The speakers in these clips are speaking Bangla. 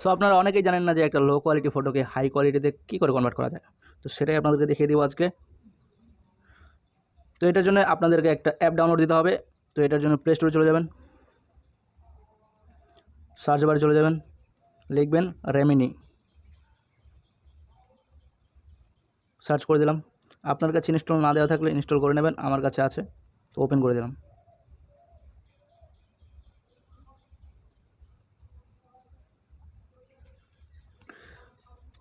সো আপনারা অনেকেই জানেন না যে একটা লো কোয়ালিটি ফটোকে হাই কোয়ালিটিতে কী করে কনভার্ট করা যায়? তো সেটাই আপনাদেরকে দেখিয়ে দিব আজকে। তো এটার জন্য আপনাদেরকে একটা অ্যাপ ডাউনলোড দিতে হবে। তো এটার জন্য প্লে স্টোরে চলে যাবেন। সার্চ বারে চলে যাবেন। লিখবেন রেমিনি সার্চ করে দিলাম। আপনার কাছে ইনস্টল না দেওয়া থাকলে ইনস্টল করে নেবেন। আমার কাছে আছে। তো ওপেন করে দিলাম।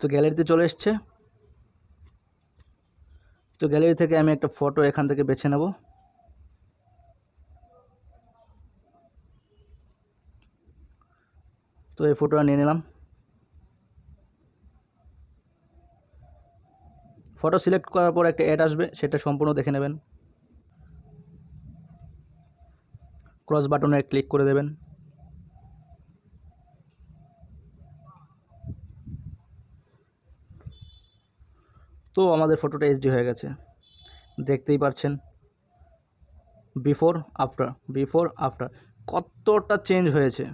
তো গ্যালারিতে চলে এসছে। তো গ্যালারি থেকে আমি একটা ফটো এখান থেকে বেছে নেব। তো এই ফটোটা নিয়ে নিলাম। ফটো সিলেক্ট করার পর একটা অ্যাড আসবে, সেটা সম্পূর্ণ দেখে নেবেন। ক্রস বাটনে ক্লিক করে দেবেন। তো আমাদের ফটোটা এইচডি হয়ে গেছে। দেখতেই পাচ্ছেন বিফোর আফটার বিফোর আফটার কতটা চেঞ্জ হয়েছে।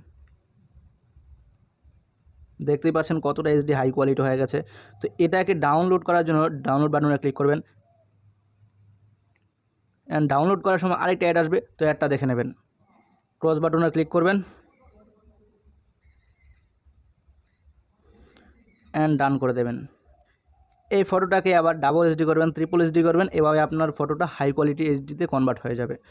দেখতেই পাচ্ছেন কতটা এইচডি হাই কোয়ালিটি হয়ে গেছে। তো এটাকে ডাউনলোড করার জন্য ডাউনলোড বাটনে ক্লিক করবেন। অ্যান্ড ডাউনলোড করার সময় আরেকটা অ্যাড আসবে, তো অ্যাডটা দেখে নেবেন। ক্রস বাটনে ক্লিক করবেন। অ্যান্ড ডান করে দেবেন। এই ফটোটাকে আবার ডাবল এইচডি করবেন ত্রিপল এইচডি করবেন, এভাবে আপনার ফটোটা হাই কোয়ালিটি এইচডিতে কনভার্ট হয়ে যাবে।